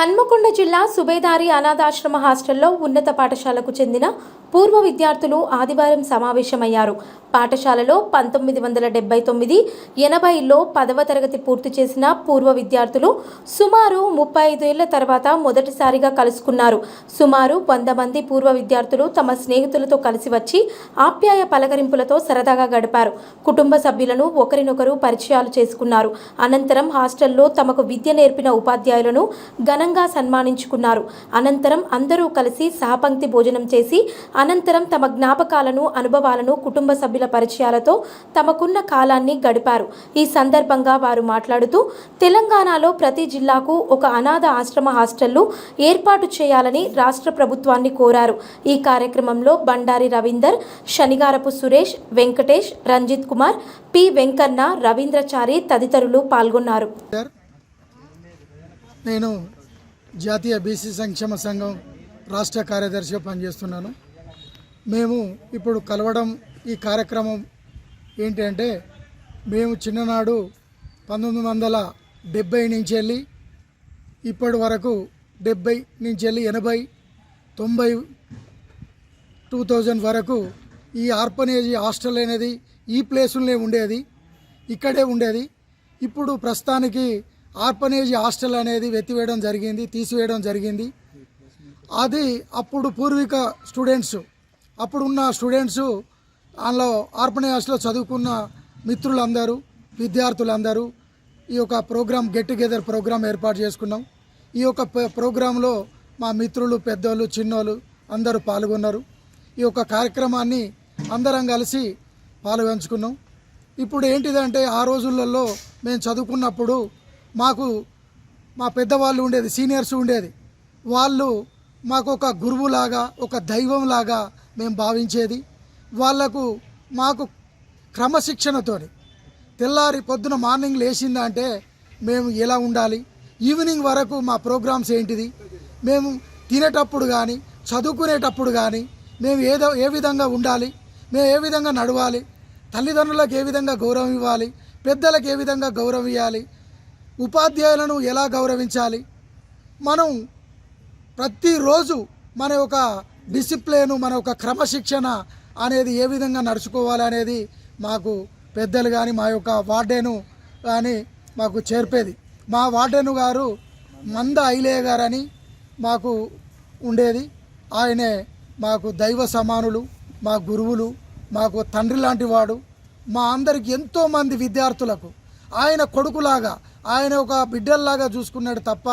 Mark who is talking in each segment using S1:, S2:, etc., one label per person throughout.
S1: హన్మకొండ జిల్లా సుబేదారి అనాథాశ్రమ హాస్టల్లో ఉన్నత పాఠశాలకు చెందిన పూర్వ విద్యార్థులు ఆదివారం సమావేశమయ్యారు. పాఠశాలలో పంతొమ్మిది వందల డెబ్బై తొమ్మిది ఎనభైలో పదవ తరగతి పూర్తి చేసిన పూర్వ విద్యార్థులు సుమారు ముప్పై ఐదేళ్ళ తర్వాత మొదటిసారిగా కలుసుకున్నారు. సుమారు వంద మంది పూర్వ విద్యార్థులు తమ స్నేహితులతో కలిసి వచ్చి ఆప్యాయ పలకరింపులతో సరదాగా గడిపారు. కుటుంబ సభ్యులను ఒకరినొకరు పరిచయాలు చేసుకున్నారు. అనంతరం హాస్టల్లో తమకు విద్య నేర్పిన ఉపాధ్యాయులను ఘనంగా సన్మానించుకున్నారు. అనంతరం అందరూ కలిసి సహపంక్తి భోజనం చేసి అనంతరం తమ జ్ఞాపకాలను అనుభవాలను కుటుంబ సభ్యుల పరిచయాలతో తమకున్న కాలాన్ని గడిపారు. ఈ సందర్భంగా వారు మాట్లాడుతూ తెలంగాణలో ప్రతి జిల్లాకు ఒక అనాథ ఆశ్రమ హాస్టళ్ళు ఏర్పాటు చేయాలని రాష్ట్ర ప్రభుత్వాన్ని కోరారు. ఈ కార్యక్రమంలో బండారి రవీందర్ శనిగారపు సురేష్ వెంకటేష్ రంజిత్ కుమార్ పి వెంకన్న రవీంద్రచారి తదితరులు పాల్గొన్నారు.
S2: నేను జాతీయ బీసీ సంక్షేమ సంఘం రాష్ట్ర కార్యదర్శిగా పనిచేస్తున్నాను. మేము ఇప్పుడు కలవడం ఈ కార్యక్రమం ఏంటంటే మేము చిన్ననాడు పంతొమ్మిది వందల డెబ్బై నుంచి వెళ్ళి ఇప్పటి వరకు డెబ్బై నుంచి వెళ్ళి ఎనభై తొంభై టూ థౌజండ్ వరకు ఈ ఆర్పనేజ్ హాస్టల్ అనేది ఈ ప్లేసులనే ఉండేది ఇక్కడే ఉండేది. ఇప్పుడు ప్రస్తుతానికి ఆర్పనేజ్ హాస్టల్ అనేది వెతివేయడం జరిగింది తీసివేయడం జరిగింది. అది అప్పుడు పూర్వీక స్టూడెంట్స్ అప్పుడున్న స్టూడెంట్స్ అందులో ఆర్పనేజ్ హాస్టల్లో చదువుకున్న మిత్రులందరూ విద్యార్థులందరూ ఈ యొక్క ప్రోగ్రాం గెట్ టుగెదర్ ప్రోగ్రాం ఏర్పాటు చేసుకున్నాం. ఈ యొక్క ప్రోగ్రాంలో మా మిత్రులు పెద్దోళ్ళు చిన్నోళ్ళు అందరూ పాల్గొన్నారు. ఈ యొక్క కార్యక్రమాన్ని అందరం కలిసి పాల్గొంచుకున్నాం ఇప్పుడు ఏంటిదంటే ఆ రోజులలో మేము చదువుకున్నప్పుడు మాకు మా పెద్దవాళ్ళు ఉండేది సీనియర్స్ ఉండేది. వాళ్ళు మాకు ఒక గురువులాగా ఒక దైవంలాగా మేము భావించేది. వాళ్ళకు మాకు క్రమశిక్షణతో తెల్లారి పొద్దున మార్నింగ్ లేచిందంటే మేము ఎలా ఉండాలి? ఈవినింగ్ వరకు మా ప్రోగ్రామ్స్ ఏంటిది? మేము తినేటప్పుడు కానీ చదువుకునేటప్పుడు కానీ మేము ఏదో ఏ విధంగా ఉండాలి? మేము ఏ విధంగా నడవాలి? తల్లిదండ్రులకు ఏ విధంగా గౌరవం ఇవ్వాలి? పెద్దలకు ఏ విధంగా గౌరవం ఇవ్వాలి? ఉపాధ్యాయులను ఎలా గౌరవించాలి? మనం ప్రతిరోజు మన యొక్క డిసిప్లిన్ మన యొక్క క్రమశిక్షణ అనేది ఏ విధంగా నడుచుకోవాలి అనేది మాకు పెద్దలు కానీ మా యొక్క వార్డెను కానీ మాకు చేర్పేది. మా వార్డెను గారు మంద ఐలే గారని మాకు ఉండేది. ఆయనే మాకు దైవ సమానులు మా గురువులు మాకు తండ్రి లాంటి వాడు. మా అందరికి ఎంతోమంది విద్యార్థులకు ఆయన కొడుకులాగా ఆయన ఒక బిడ్డల్లాగా చూసుకున్నాడు తప్ప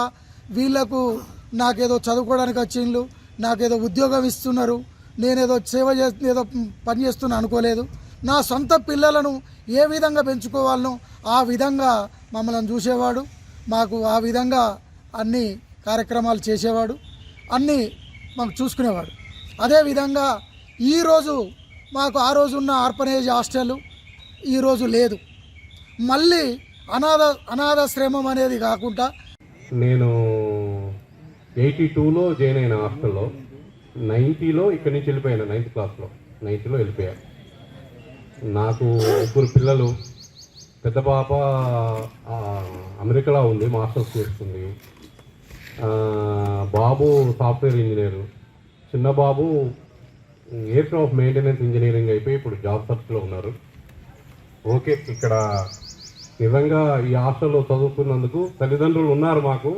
S2: వీళ్ళకు నాకేదో చదువుకోవడానికి వచ్చిండ్లు నాకేదో ఉద్యోగం ఇస్తున్నారు నేనేదో సేవ చే ఏదో పని చేస్తున్నా అనుకోలేదు. నా సొంత పిల్లలను ఏ విధంగా పెంచుకోవాలనో ఆ విధంగా మమ్మల్ని చూసేవాడు. మాకు ఆ విధంగా అన్ని కార్యక్రమాలు చేసేవాడు. అన్నీ మాకు చూసుకునేవాడు. అదేవిధంగా ఈరోజు మాకు ఆ రోజున్న ఆర్పనేజ్ హాస్టల్ ఈరోజు లేదు. మళ్ళీ అనాథ అనాథాశ్రమం అనేది కాకుండా
S3: నేను ఎయిటీ టూలో జాయిన్ అయిన హాస్టల్లో నైంటీలో ఇక్కడి నుంచి వెళ్ళిపోయాను నైన్త్ క్లాస్లో. నైన్టీలో వెళ్ళిపోయాను నాకు ముగ్గురు పిల్లలు పెద్ద పాప అమెరికాలో ఉంది మాస్టర్స్ చేస్తుంది. బాబు సాఫ్ట్వేర్ ఇంజనీరు. చిన్న బాబు ఎయిర్ క్రాఫ్ట్ మెయింటెనెన్స్ ఇంజనీరింగ్ అయిపోయి ఇప్పుడు జాబ్ సర్చ్లో ఉన్నారు. ఓకే ఇక్కడ నిజంగా ఈ హాస్టల్లో చదువుకున్నందుకు తల్లిదండ్రులు ఉన్నారు మాకు.